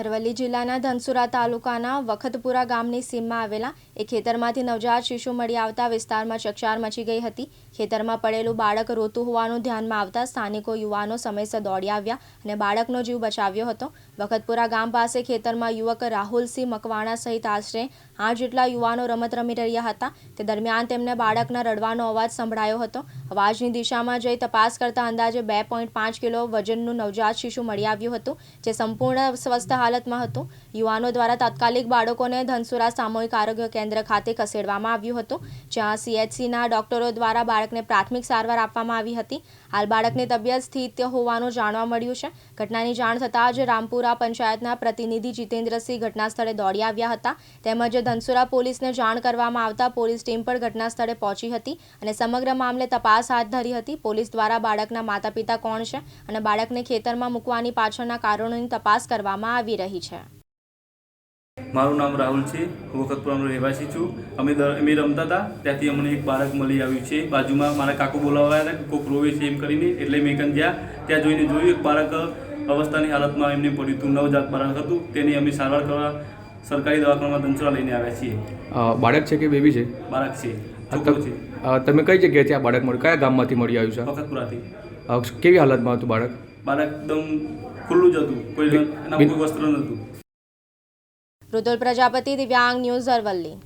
અરવલ્લી જિલ્લાના ધનસુરા તાલુકાના વખતપુરા ગામની સીમમાં આવેલા એક ખેતરમાંથી નવજાત શિશુ મળી આવતા વિસ્તારમાં ચકચાર મચી ગઈ હતી. ખેતરમાં પડેલું બાળક રોતું હોવાનું ધ્યાનમાં આવતા સ્થાનિકો યુવાનો સમયસર દોડી આવ્યા અને બાળકનો જીવ બચાવ્યો હતો. વખતપુરા ગામ પાસે ખેતરમાં યુવક રાહુલસિંહ મકવાણા સહિત આશરે આઠ જેટલા યુવાનો રમત રમી રહ્યા હતા. તે દરમિયાન તેમને બાળકના રડવાનો અવાજ સંભળાયો હતો. અવાજની દિશામાં જઈ તપાસ કરતા અંદાજે બે કિલો વજનનું નવજાત શિશુ મળી આવ્યું હતું, જે સંપૂર્ણ સ્વસ્થ હાલતમાં હતો. યુવાનો દ્વારા તાત્કાલિક બાળકોને ધનસુરા સામૂહિક આરોગ્ય કેન્દ્ર ખાતે ખસેડવામાં આવ્યું હતું, જ્યાં સીએચસીના ડોક્ટરો દ્વારા બાળકને પ્રાથમિક સારવાર આપવામાં આવી હતી. હાલ બાળકની તબિયત સ્થિત હોવાનું જાણવા મળ્યું છે. ઘટનાની જાણ થતાં જ રામપુરા પંચાયતના પ્રતિનિધિ જીતેન્દ્રસિંહ ઘટના સ્થળે દોડી આવ્યા હતા. તેમજ ધનસુરા પોલીસને જાણ કરવામાં આવતા પોલીસ ટીમ પણ ઘટના સ્થળે પહોંચી હતી અને સમગ્ર મામલે તપાસ હાથ ધરી હતી. પોલીસ દ્વારા બાળકના માતા પિતા કોણ છે અને બાળકને ખેતરમાં મૂકવાની પાછળના કારણોની તપાસ કરવામાં આવી રહી છે. મારું નામ રાહુલ છે. હું વખતપુરાનો રહેવાસી છું. અમે અમે રમતા હતા. ત્યાંથી અમને એક બાળક મળી આવ્યું છે. બાજુમાં મારા કાકુ બોલાવવા હતા કોક કોઈક રોવે છે એમ કરીને. એટલે મેં કંઈ ગયા ત્યાં જોઈને જોયું એક બાળક અવસ્થાની હાલતમાં એમને પડ્યું હતું. નવજાત બાળક હતું. તેની અમે સારવાર કરવા સરકારી દવાખાનામાં ધનસુરા લઈને આવ્યા છીએ. બાળક છે કે બેબી છે? બાળક છે. તમે કઈ જગ્યાએથી આ બાળક મળ્યું કયા ગામમાંથી મળી આવ્યું છે? વખતપુરાથી. કેવી હાલતમાં હતું બાળક? બાળક એકદમ ખુલ્લું જ હતું. કોઈ એના કોઈ વસ્ત્ર નહોતું. ઋતુલ પ્રજાપતિ દિવ્યાંગ ન્યૂઝ અરવલ્લી.